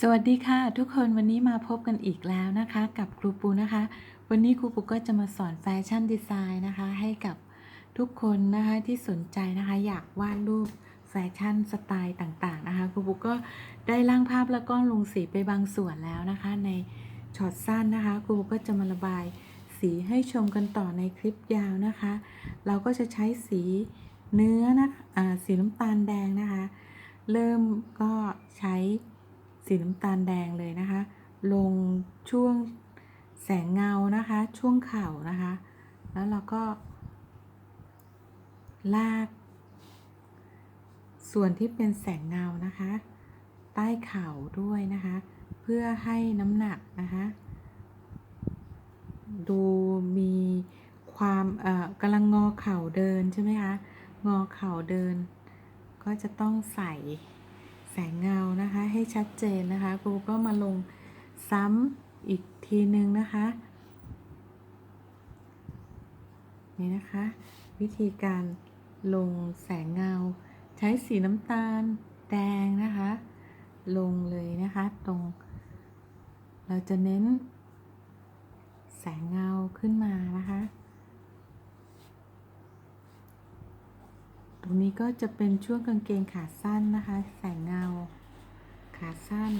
สวัสดีค่ะ ทุกคนวันนี้มาพบกันอีกแล้วนะคะ กับครูปูนะคะ วันนี้ครูปูก็จะมาสอนแฟชั่นดีไซน์นะคะ ให้กับทุกคนนะคะที่สนใจนะคะ อยากวาดรูปแฟชั่นสไตล์ต่างๆนะคะครูปูก็ได้ร่างภาพแล้วก็ลงสีไปบางส่วนแล้วนะคะ ในช็อตสั้นนะคะครูปูก็จะมาระบายสีให้ชมกันต่อในคลิปยาวนะคะ เราก็จะใช้สีเนื้อนะอ่าสีน้ำตาลแดงนะคะ เริ่มก็ใช้ สีน้ำตาลแดงเลยนะคะ ลงช่วงแสงเงานะคะ ช่วงเข่านะคะ แล้วเราก็ลาก ส่วนที่เป็นแสงเงานะคะ ใต้เข่าด้วยนะคะ เพื่อให้น้ำหนักนะคะ ดูมีความเอ่อกำลังงอเข่าเดินใช่ไหมคะงอเข่าเดิน ก็จะต้องใส่ แสงเงานะคะให้ชัดเจนนะคะครูก็มาลงซ้ำอีกทีนึงนะคะ นี่นะคะ วิธีการลงแสงเงา ใช้สีน้ำตาลแดงนะคะ ลงเลยนะคะตรง เราจะเน้น แสงเงาขึ้นมานะคะ ตรงนี้ก็จะเป็นช่วงกางเกงขาสั้นนะคะแสงเงา ขาสั้น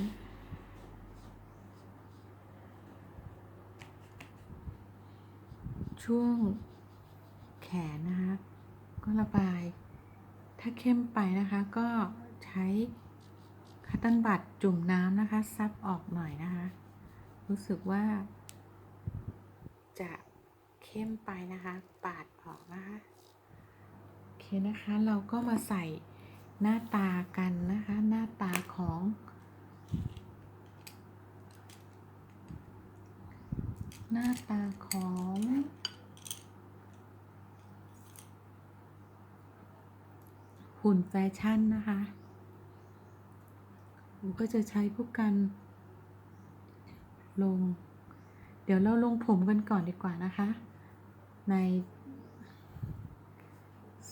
ช่วงแขนนะคะ ก็ระบาย ถ้าเข้มไปนะคะก็ใช้คัตเตันบัตจุ่มน้ำนะคะ ซับออกหน่อยนะคะ รู้สึกว่า จะเข้มไปนะคะ ปาดออกนะคะ เคนะคะ เราก็มาใส่หน้าตากันนะคะ หน้าตาของหน้าตาของหุ่นแฟชั่นนะคะผมก็จะใช้ผู้กัน ลง เดี๋ยวเราลงผมกันก่อนดีกว่านะคะ ใน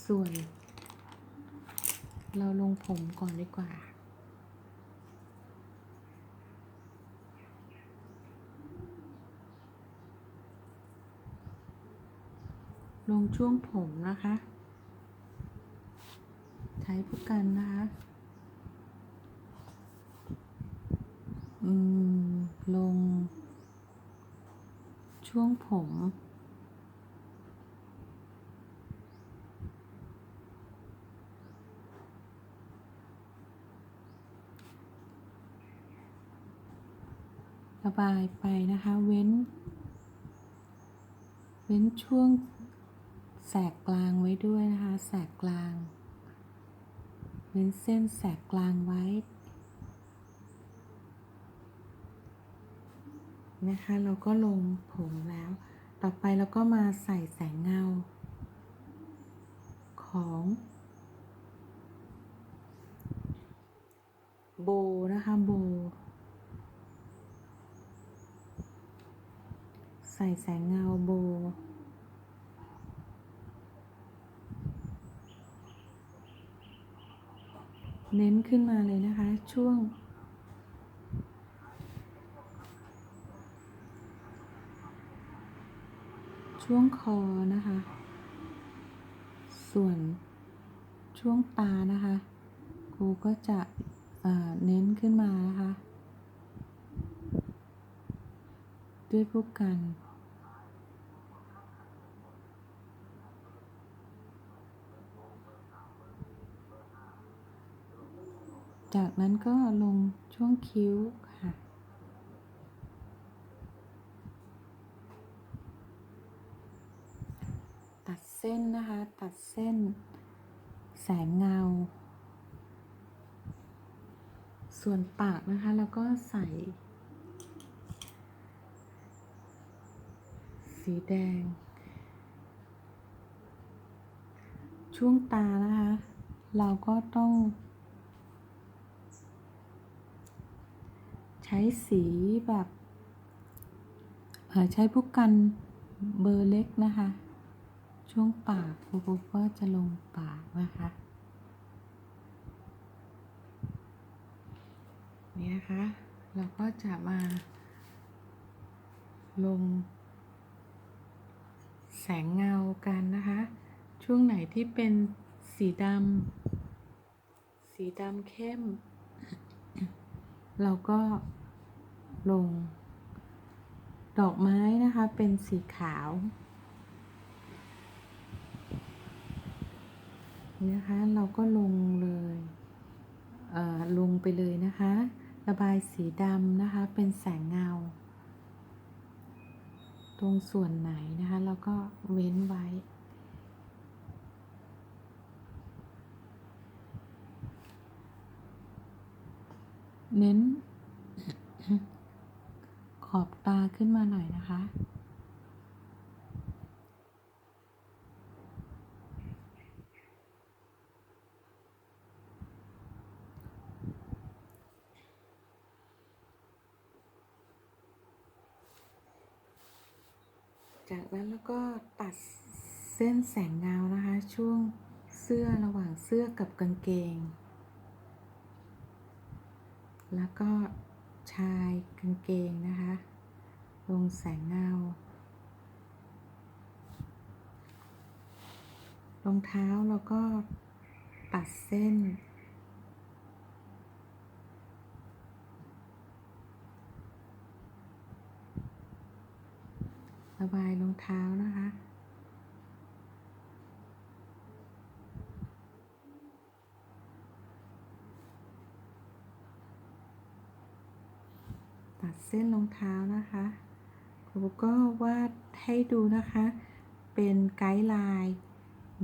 ส่วน เราลงผมก่อนดีกว่า ลงช่วงผมนะคะ ใช้ผู้กันนะคะ อืม ลงช่วงผม บายไปนะคะ เว้น เว้นช่วงแสกกลางไว้ด้วยนะคะ แสกกลาง เว้นเส้นแสกกลางไว้ นะคะ เราก็ลงผมแล้ว ต่อไปเราก็มาใส่แสงเงา ของโบนะคะโบ ใส่แสงเงาโบ เน้นขึ้นมาเลยนะคะ ช่วง ช่วงคอนะคะ ส่วนช่วงตานะคะครูก็จะเน้นขึ้นมานะคะ ด้วยผู้กัน จากนั้นก็ลงช่วงคิ้วค่ะ ตัดเส้นนะคะ ตัดเส้น แสงเงา ส่วนปากนะคะแล้วก็ใส่ สีแดง ช่วงตานะคะ เราก็ต้อง ใช้สีแบบใช้ผู้กันเบอร์เล็กนะคะ ช่วงปากครูปุ๊บก็จะลงปากนะคะนี่นะคะ เราก็จะมาลง แสงเงากันนะคะ ช่วงไหนที่เป็นสีดำ สีดำเข้ม เราก็ลง ดอกไม้นะคะเป็นสีขาวนะคะเราก็ลงเลยเออลงไปเลยนะคะ ระบายสีดำนะคะเป็นแสงเงา ตรงส่วนไหนนะคะ แล้วก็เว้นไว้ เน้น ขอบตาขึ้นมาหน่อยนะคะ จากนั้นแล้วก็ตัดเส้นแสงเงานะคะ ช่วงเสื้อระหว่างเสื้อกับกางเกง แล้วก็ชายกางเกงนะคะ ลงแสงเงารองเท้าแล้วก็ตัดเส้น ระบายรองเท้านะคะ ส้นรองเท้านะคะครูก็วาดให้ดูนะคะ เป็นไกด์ไลน์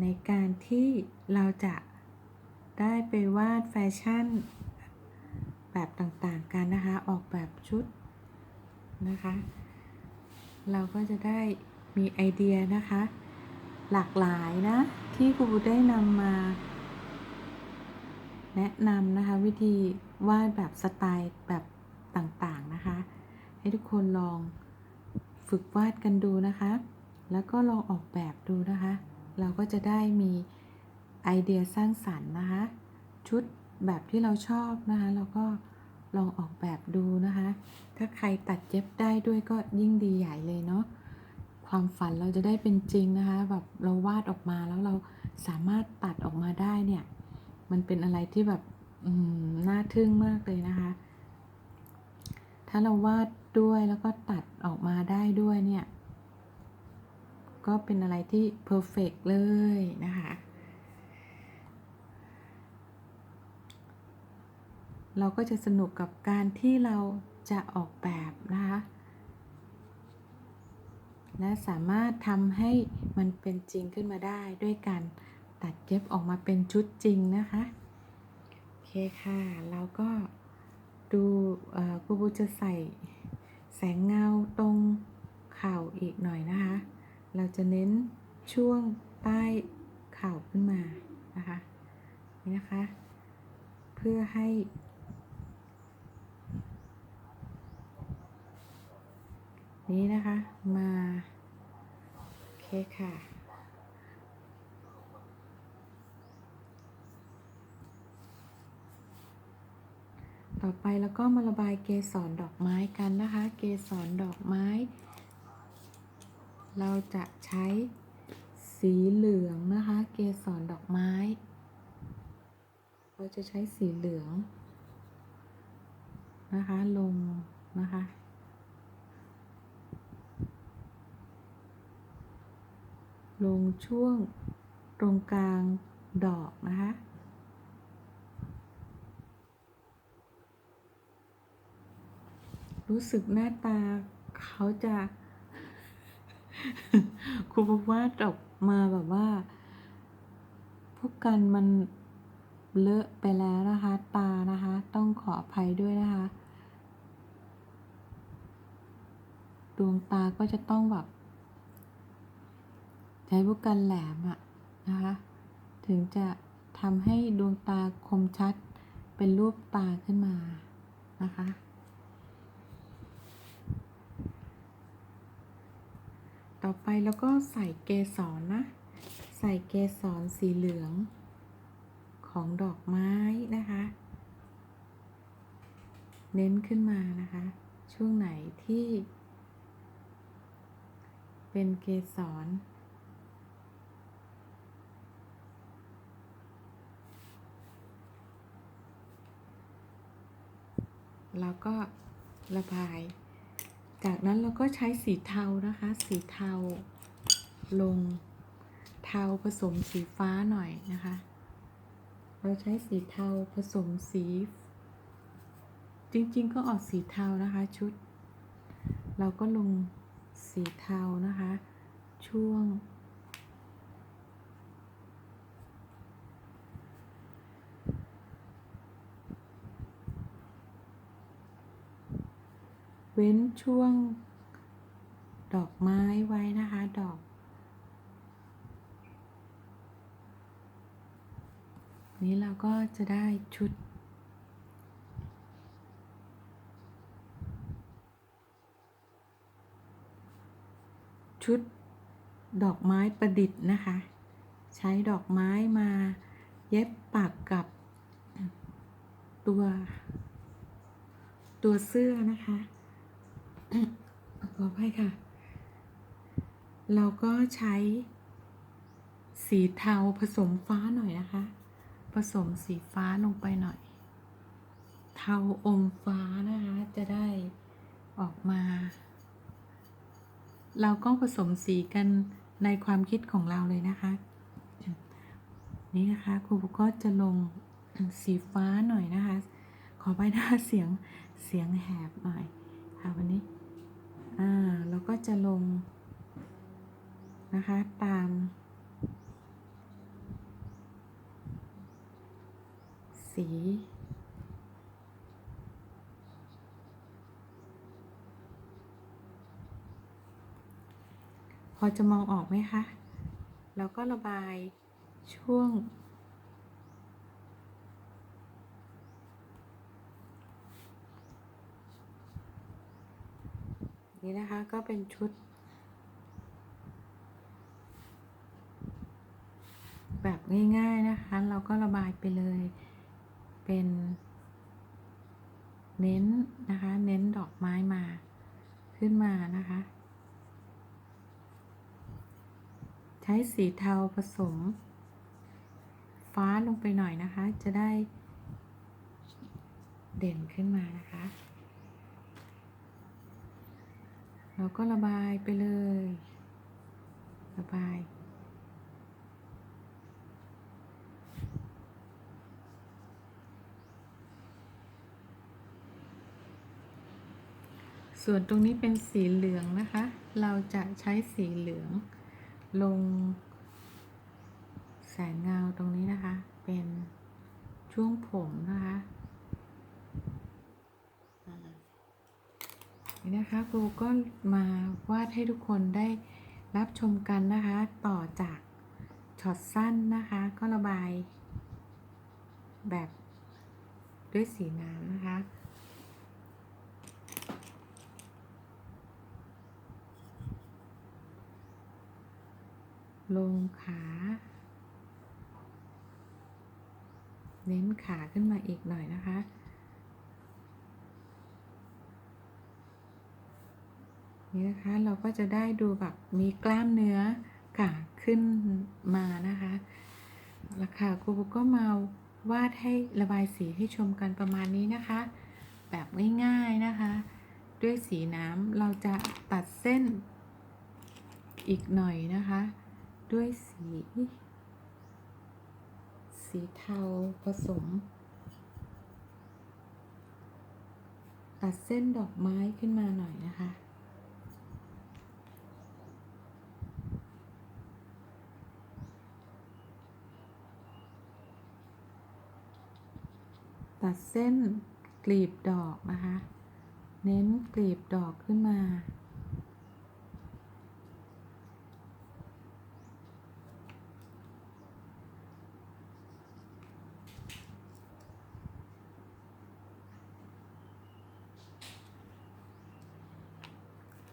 ในการที่เราจะได้ไปวาดแฟชั่น แบบต่างๆกันนะคะ ออกแบบชุดนะคะ เราก็จะได้มีไอเดียนะคะ หลากหลายนะ ที่ครูได้นำมา แนะนำนะคะวิธีวาดแบบสไตล์แบบต่างๆนะคะ ให้ทุกคนลองฝึกวาดกันดูนะคะ แล้วก็ลองออกแบบดูนะคะ เราก็จะได้มีไอเดียสร้างสรรค์นะคะ ชุดแบบที่เราชอบนะคะ เราก็ลองออกแบบดูนะคะ ถ้าใครตัดเย็บได้ด้วยก็ยิ่งดีใหญ่เลยเนาะ ความฝันเราจะได้เป็นจริงนะคะ แบบเราวาดออกมาแล้วเราสามารถตัดออกมาได้เนี่ย มันเป็นอะไรที่แบบน่าทึ่งมากเลยนะคะ ถ้าเราวาด ด้วยแล้วก็ตัดออกมาได้ด้วยเนี่ย ก็เป็นอะไรที่เพอร์เฟกเลยนะคะ เราก็จะสนุกกับการที่เราจะออกแบบนะคะและสามารถทำให้มันเป็นจริงขึ้นมาได้ด้วยการตัดเย็บออกมาเป็นชุดจริงนะคะ โอเคค่ะเราก็ดูครูบูจะใส่ แสงเงาตรงเข่าอีกหน่อยนะคะ เราจะเน้นช่วงใต้เข่าขึ้นมานะคะนี่นะคะ เพื่อให้ นี้นะคะมา โอเคค่ะ ต่อไปแล้วก็มาระบายเกสรดอกไม้กันนะคะ เกสรดอกไม้ เราจะใช้สีเหลืองนะคะ เกสรดอกไม้ เราจะใช้สีเหลืองนะคะลงนะคะลงช่วงตรงกลางดอกนะคะ รู้สึกหน้าตาเขาจะครูบอกว่าออกมาแบบว่า พวกกันมันเลอะไปแล้วนะคะ ตานะคะ ต้องขออภัยด้วยนะคะ ดวงตาก็จะต้องแบบ ใช้พวกกันแหลมอะนะคะ ถึงจะทำให้ดวงตาคมชัดเป็นรูปตาขึ้นมานะคะ ต่อไปแล้วก็ใส่เกสรนะ ใส่เกสรสีเหลืองของดอกไม้นะคะ เน้นขึ้นมานะคะ ช่วงไหนที่ เป็นเกสรแล้วก็ระบาย จากนั้นเราก็ใช้สีเทานะคะ สีเทาลงเทาผสมสีฟ้าหน่อยนะคะ เราใช้สีเทาผสมสี จริงๆก็ออกสีเทานะคะชุด เราก็ลงสีเทานะคะ ช่วง ว้นช่วง ดอกไม้ไว้นะคะ ดอก นี้เราก็จะได้ชุด ชุดดอกไม้ประดิษฐ์นะคะ ใช้ดอกไม้มาเย็บปักกับตัว ตัวเสื้อนะคะ ขออภัยค่ะ เราก็ใช้สีเทาผสมฟ้าหน่อยนะคะ ผสมสีฟ้าลงไปหน่อย เทาอมฟ้านะคะ จะได้ออกมา เราก็ผสมสีกันในความคิดของเราเลยนะคะ นี่นะคะครูก็จะลงสีฟ้าหน่อยนะคะ ขอไปหน้าเสียงเสียงแหบหน่อยค่ะวันนี้ อ่าเราก็จะลงนะคะตามสี พอจะมองออกไหมคะ แล้วก็ระบายช่วง นี่นะคะก็เป็นชุด แบบง่าย ๆนะคะ เราก็ระบายไปเลยเป็น เน้นนะคะ เน้นดอกไม้มาขึ้นมานะคะ ใช้สีเทาผสม ฟ้าลงไปหน่อยนะคะ จะได้เด่นขึ้นมานะคะ เราก็ระบายไปเลย ระบายส่วนตรงนี้เป็นสีเหลืองนะคะ เราจะใช้สีเหลือง ลงแสงเงาตรงนี้นะคะ เป็นช่วงผมนะคะอ่า นี่นะคะครูก็มาวาดให้ทุกคนได้รับชมกันนะคะ ต่อจากช็อตสั้นนะคะ ก็ระบาย แบบด้วยสีน้ำนะคะลงขา เน้นขาขึ้นมาอีกหน่อยนะคะ นี่นะคะเราก็จะได้ดูแบบมีกล้ามเนื้อขาขึ้นมานะคะราคาครูก็มาวาดให้ระบายสีให้ชมกันประมาณนี้นะคะ แบบง่ายๆนะคะ ด้วยสีน้ำเราจะตัดเส้นอีกหน่อยนะคะ ด้วยสี สีเทาผสม ตัดเส้นดอกไม้ขึ้นมาหน่อยนะคะ ตัดเส้นกลีบดอกนะคะ เน้นกลีบดอกขึ้นมา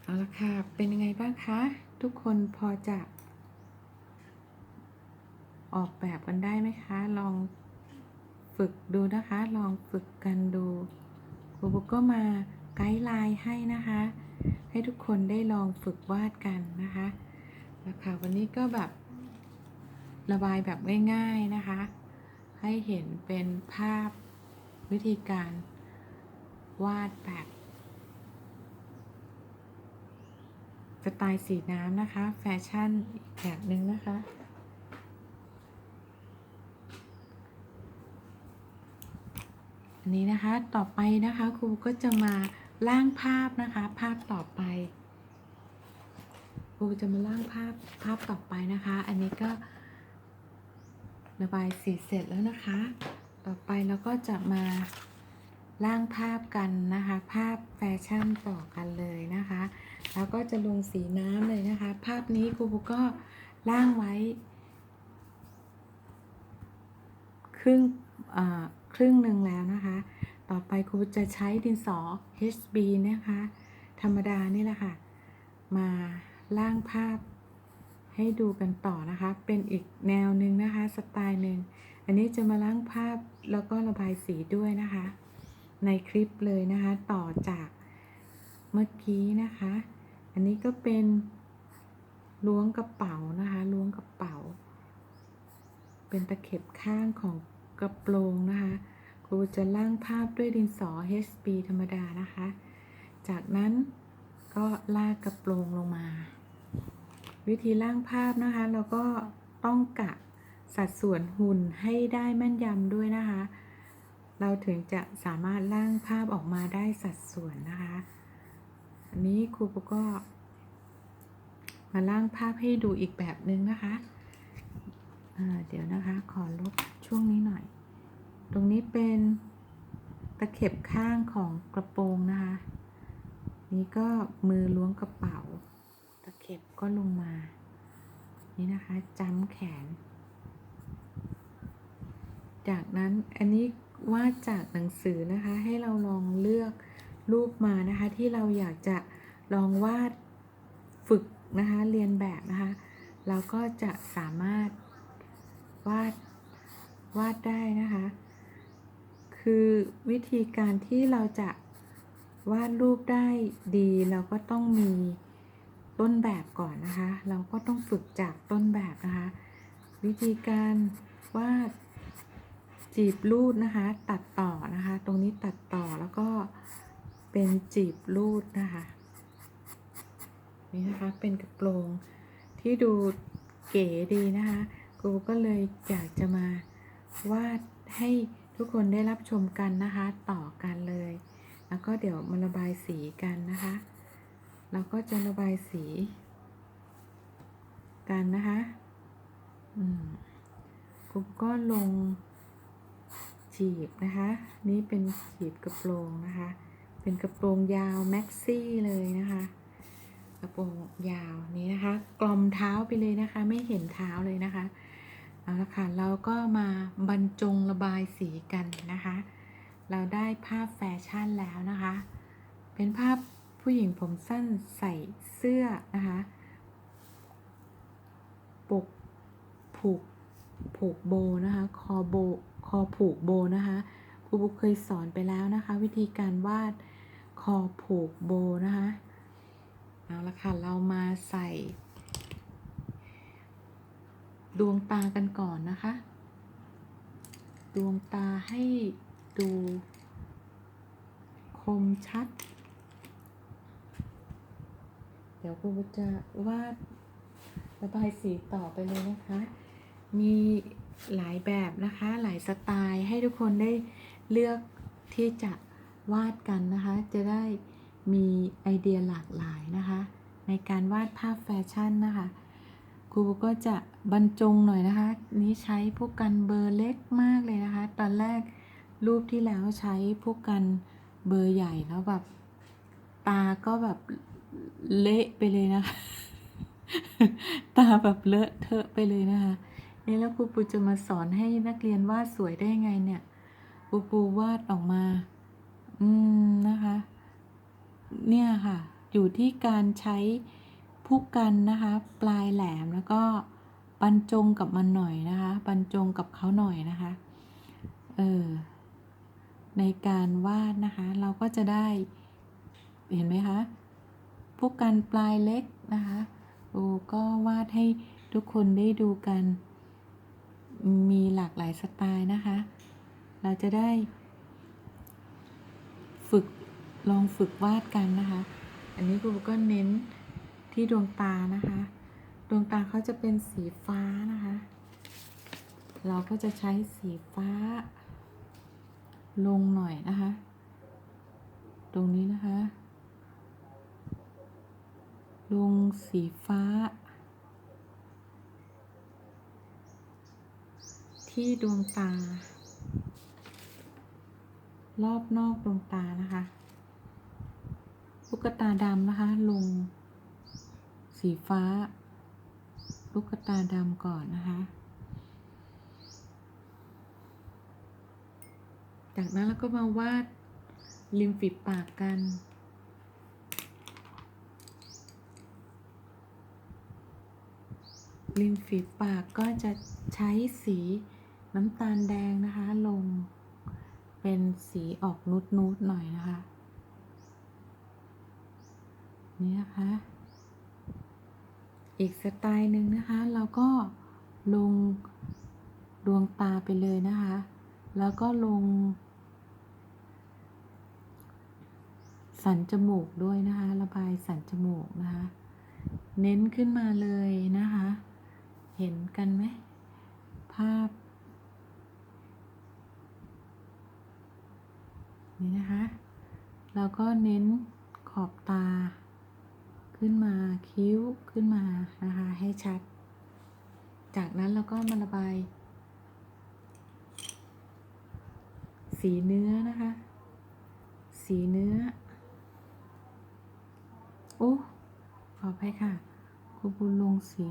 เอาละค่ะ เป็นยังไงบ้างคะ ทุกคนพอจะ ออกแบบกันได้ไหมคะ ลอง ฝึกดูนะคะ ลองฝึกกันดูครูปุ๊กก็มาไกด์ไลน์ให้นะคะ ให้ทุกคนได้ลองฝึกวาดกันนะคะนะคะวันนี้ก็แบบระบายแบบง่าย ๆนะคะ ให้เห็นเป็นภาพวิธีการวาดแบบสไตล์สีน้ำนะคะ แฟชั่นอีกแบบหนึ่งนะคะ อั นี้นะคะต่อไปนะคะครูก็จะมาร่างภาพนะคะ ภาพต่อไปครูจะมาร่างภาพภาพต่อไปนะคะ อันนี้ก็ระบายสีเสร็จแล้วนะคะ ต่อไปเราก็จะมาร่างภาพกันนะคะ ภาพแฟชั่นต่อกันเลยนะคะ แล้วก็จะลงสีน้ำเลยนะคะ ภาพนี้ครูก็ร่างไว้ ครึ่งอ่า ครึ่งหนึ่งแล้วนะคะ ต่อไปครูจะใช้ดินสอ HB นะคะ ธรรมดานี่แหละค่ะ มาร่างภาพให้ดูกันต่อนะคะ เป็นอีกแนวหนึ่งนะคะ สไตล์หนึ่ง อันนี้จะมาร่างภาพแล้วก็ระบายสีด้วยนะคะ ในคลิปเลยนะคะ ต่อจากเมื่อกี้นะคะ อันนี้ก็เป็นล้วงกระเป๋านะคะ ล้วงกระเป๋า เป็นตะเข็บข้างของ กระโปรงนะคะ ครูจะล่างภาพด้วยดินสอ HB ธรรมดานะคะ จากนั้นก็ลากกระโปรงลงมา วิธีล่างภาพนะคะเราก็ต้องกะสัดส่วนหุ่นให้ได้แม่นยำด้วยนะคะ เราถึงจะสามารถล่างภาพออกมาได้สัดส่วนนะคะอันนี้ครูก็ มาล่างภาพให้ดูอีกแบบนึงนะคะอ่าเดี๋ยวนะคะ ขอลบ ช่วงนี้หน่อย ตรงนี้เป็นตะเข็บข้างของกระโปรงนะคะ นี่ก็มือล้วงกระเป๋า ตะเข็บก็ลงมา นี่นะคะจ้ำแขน จากนั้นอันนี้วาดจากหนังสือนะคะ ให้เราลองเลือกรูปมานะคะ ที่เราอยากจะลองวาดฝึกนะคะ เรียนแบบนะคะ เราก็จะสามารถวาด วาดได้นะคะ คือวิธีการที่เราจะวาดรูปได้ดีเราก็ต้องมีต้นแบบก่อนนะคะ เราก็ต้องฝึกจากต้นแบบนะคะ วิธีการวาดจีบรูดนะคะ ตัดต่อนะคะ ตรงนี้ตัดต่อแล้วก็เป็นจีบรูดนะคะนี่นะคะเป็นกระโปรงที่ดูเก๋ดีนะคะ กูก็เลยอยากจะมา วาดให้ทุกคนได้รับชมกันนะคะ ต่อกันเลย แล้วก็เดี๋ยวมาระบายสีกันนะคะเราก็จะระบายสี กันนะคะอืมกูก็ลงจีบนะคะ นี่เป็นจีบกระโปรงนะคะ เป็นกระโปรงยาวแม็กซี่เลยนะคะ กระโปรงยาวนี้นะคะ กลมเท้าไปเลยนะคะ ไม่เห็นเท้าเลยนะคะ เอาละค่ะ เราก็มาบรรจงระบายสีกันนะคะ เราได้ภาพแฟชั่นแล้วนะคะ เป็นภาพผู้หญิงผมสั้นใส่เสื้อนะคะ ปกผูกผูกโบนะคะ คอโบ คอผูกโบนะคะครูบุ๊กเคยสอนไปแล้วนะคะ วิธีการวาดคอผูกโบนะคะ เอาละค่ะ เรามาใส่ ดวงตากันก่อนนะคะ ดวงตาให้ดูคมชัด เดี๋ยวครูจะวาดระบายสีต่อไปเลยนะคะ มีหลายแบบนะคะ หลายสไตล์ให้ทุกคนได้เลือกที่จะวาดกันนะคะ จะได้มีไอเดียหลากหลายนะคะ ในการวาดภาพแฟชั่นนะคะ รูก็จะบรรจงหน่อยนะคะ นี้ใช้พวกกันเบอร์เล็กมากเลยนะคะ ตอนแรกรูปที่แล้วใช้พวกกันเบอร์ใหญ่แล้วแบบตาก็แบบเละไปเลยนะคะ ตาแบบเลอะเทอะไปเลยนะคะนี่แล้วครูปูจะมาสอนให้นักเรียนวาดสวยได้ไงเนี่ยครูปูวาดออกมา อืมนะคะ เนี่ยค่ะ อยู่ที่การใช้ ผู้กันนะคะ ปลายแหลมแล้วก็บรรจงกับมันหน่อยนะคะบรรจงกับเขาหน่อยนะคะเออในการวาดนะคะ เราก็จะได้เห็นไหมคะพวกกันปลายเล็กนะคะโอ้ก็วาดให้ทุกคนได้ดูกัน มีหลากหลายสไตล์นะคะ เราจะได้ ฝึกลองฝึกวาดกันนะคะ อันนี้ครูก็เน้น ที่ดวงตานะคะ ดวงตาเขาจะเป็นสีฟ้านะคะ เราก็จะใช้สีฟ้า ลงหน่อยนะคะ ตรงนี้นะคะ ลงสีฟ้า ที่ดวงตา รอบนอกดวงตานะคะ ลูกตาดำนะคะลง สีฟ้า ลูกตาดำก่อนนะคะ จากนั้นเราก็มาวาดริมฝีปากกันริมฝีปากก็จะใช้สีน้ำตาลแดงนะคะ ลงเป็นสีออกนุดนูดๆหน่อยนะคะ นี่นะคะ อีกสไตล์หนึ่งนะคะ เราก็ลงดวงตาไปเลยนะคะ แล้วก็ลง สันจมูกด้วยนะคะ ระบายสันจมูกนะคะ เน้นขึ้นมาเลยนะคะ เห็นกันไหมภาพ นี่นะคะ เราก็เน้นขอบตา ขึ้นมาคิ้วขึ้นมานะคะ ให้ชัด จากนั้นเราก็มาระบาย สีเนื้อนะคะ สีเนื้อโอ้ขออภัยค่ะครูบุญลงสี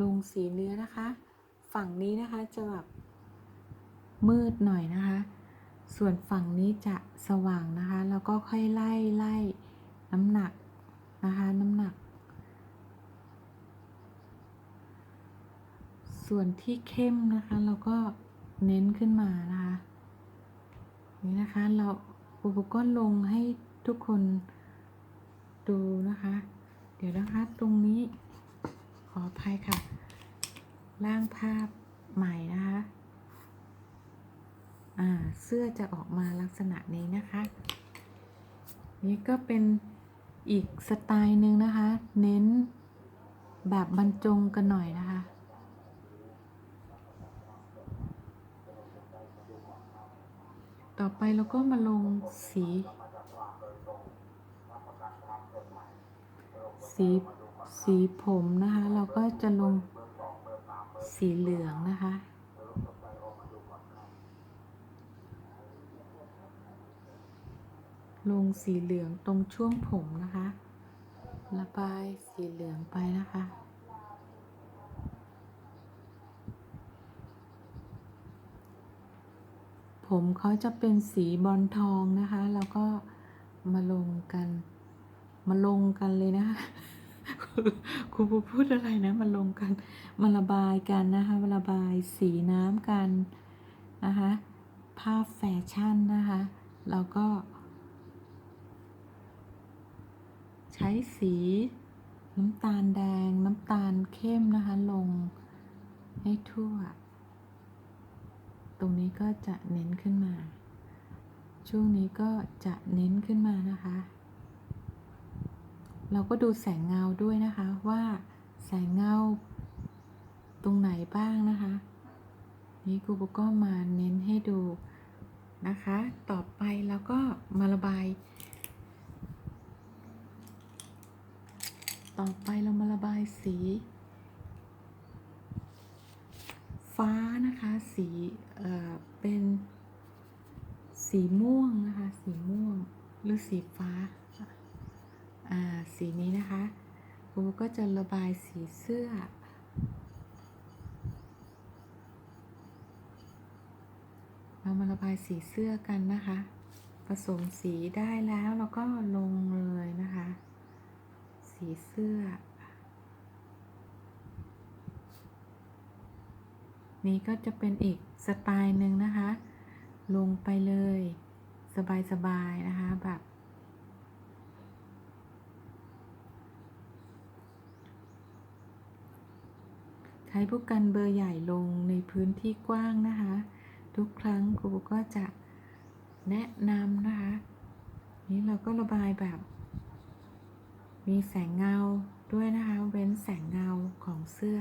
ลงสีเนื้อนะคะ ฝั่งนี้นะคะจะแบบมืดหน่อยนะคะ ส่วนฝั่งนี้จะสว่างนะคะ แล้วก็ค่อยไล่ไล่น้ำหนักนะคะ น้ำหนัก ส่วนที่เข้มนะคะเราก็เน้นขึ้นมานะคะ นี่นะคะเราอุปกรณ์ลงให้ทุกคนดูนะคะ เดี๋ยวนะคะตรงนี้ขออภัยค่ะ ร่างภาพใหม่นะคะ เสื้อจะออกมาลักษณะนี้นะคะ นี่ก็เป็นอีกสไตล์หนึ่งนะคะ เน้นแบบบรรจงกันหน่อยนะคะ ต่อไปเราก็มาลงสี สีสีผมนะคะ เราก็จะลงสีเหลืองนะคะ ลงสีเหลืองตรงช่วงผมนะคะ ระบายสีเหลืองไปนะคะ ผมเขาจะเป็นสีบอลทองนะคะ แล้วก็มาลงกัน มาลงกันเลยนะคะครูพูดอะไรนะมาลงกันมาระบายกันนะคะมาระบายสีน้ำกันนะคะภาพแฟชั่นนะคะแล้วก็ ใช้สีน้ำตาลแดงน้ำตาลเข้มนะคะ ลงให้ทั่ว ตรงนี้ก็จะเน้นขึ้นมา ช่วงนี้ก็จะเน้นขึ้นมานะคะ เราก็ดูแสงเงาด้วยนะคะว่าแสงเงาตรงไหนบ้างนะคะ นี่ครูก็มาเน้นให้ดูนะคะ ต่อไปเราก็มาระบาย ต่อไปเรามาระบายสี ฟ้านะคะ สีเอ่อเป็นสีม่วงนะคะ สีม่วงหรือสีฟ้าอ่าสีนี้นะคะครูก็จะระบายสีเสื้อ เรามาระบายสีเสื้อกันนะคะ ผสมสีได้แล้วเราก็ลงเลยนะคะ สีเสื้อ นี้ก็จะเป็นอีกสไตล์หนึ่งนะคะ ลงไปเลย สบายๆนะคะแบบใช้ผู้กันเบอร์ใหญ่ลงในพื้นที่กว้างนะคะ ทุกครั้งครูก็จะแนะนำนะคะ นี้เราก็ระบายแบบ มีแสงเงาด้วยนะคะ เว้นแสงเงาของเสื้อ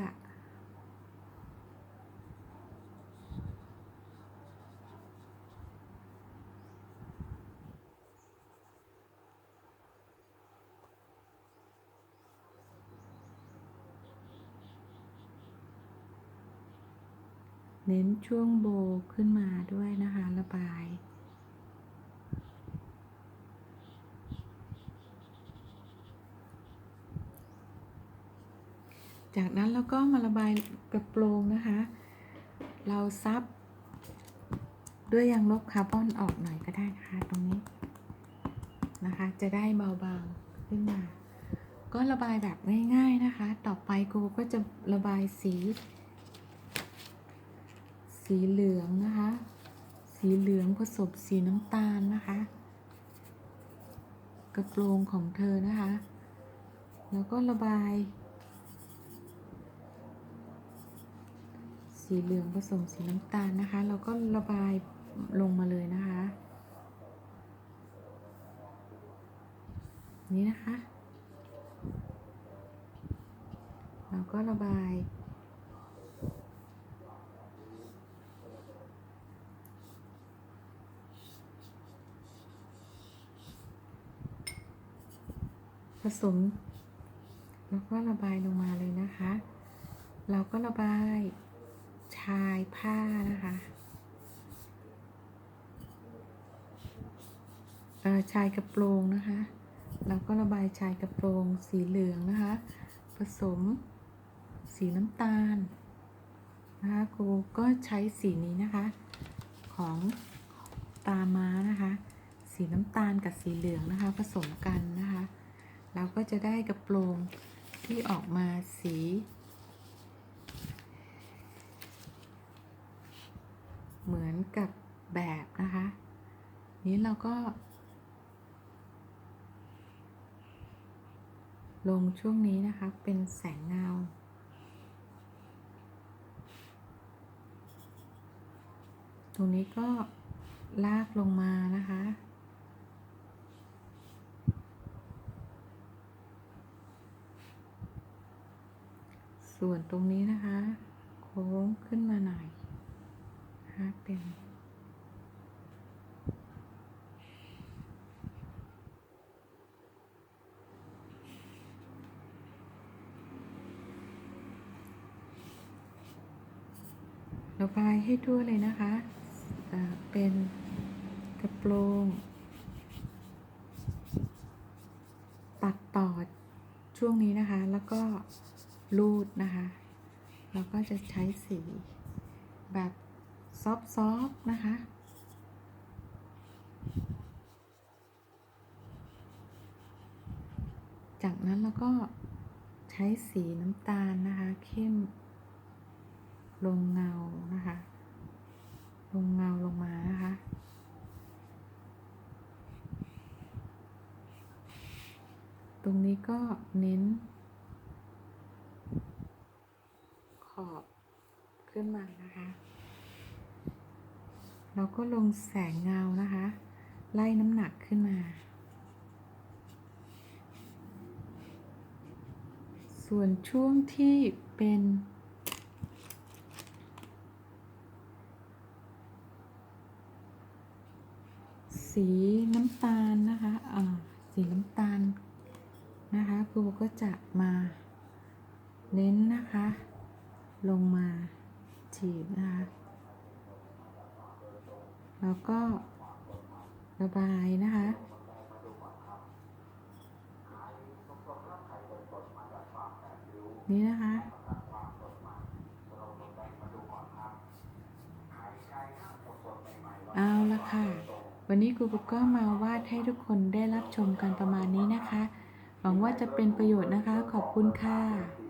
เน้นช่วงโบขึ้นมาด้วยนะคะ ระบาย จากนั้นเราก็มาระบายกระโปรงนะคะ เราซับ ด้วยยางลบคาร์บอนออกหน่อยก็ได้นะคะตรงนี้นะคะ จะได้เบาบางขึ้นมา ก็ระบายแบบง่าย ๆนะคะ ต่อไปครูก็จะระบายสี สีเหลืองนะคะ สีเหลืองผสมสีน้ำตาลนะคะ กระโปรงของเธอนะคะ แล้วก็ระบาย สีเหลืองผสมสีน้ำตาลนะคะแล้วก็ระบายลงมาเลยนะคะ นี่นะคะ เราก็ระบายผสม แล้วก็ระบายลงมาเลยนะคะ เราก็ระบาย ชายผ้านะคะชายกระโปรงนะคะเราก็ระบายชายกระโปรงสีเหลืองนะคะ ผสมสีน้ำตาลนะคะครูก็ใช้สีนี้นะคะ ของตาม้านะคะ สีน้ำตาลกับสีเหลืองนะคะ ผสมกันนะคะ เราก็จะได้กระโปรงที่ออกมาสี เหมือนกับแบบนะคะ นี้เราก็ ลงช่วงนี้นะคะ เป็นแสงเงา ตรงนี้ก็ลากลงมานะคะส่วนตรงนี้นะคะ โค้งขึ้นมาหน่อย นะคะเป็นระบายให้ทั่วเลยนะคะอ่าเป็นกระโปรง ตัดต่อช่วงนี้นะคะ แล้วก็รูดนะคะเราก็จะใช้สีแบบ ซอฟต์ๆนะคะ จากนั้นเราก็ใช้สีน้ำตาลนะคะ เข้ม ลงเงานะคะ ลงเงาลงมานะคะตรงนี้ก็เน้น ขอบขึ้นมานะคะ เราก็ลงแสงเงานะคะ ไล่น้ำหนักขึ้นมา ส่วนช่วงที่เป็นสีน้ำตาลนะคะอ่าสีน้ำตาลนะคะครูก็จะมาเน้นนะคะ ลงมาจีบนะคะ แล้วก็ระบายนะคะ นี่นะคะ เอาละค่ะ วันนี้ครูก็มาวาดให้ทุกคนได้รับชมกันประมาณนี้นะคะ หวังว่าจะเป็นประโยชน์นะคะ ขอบคุณค่ะ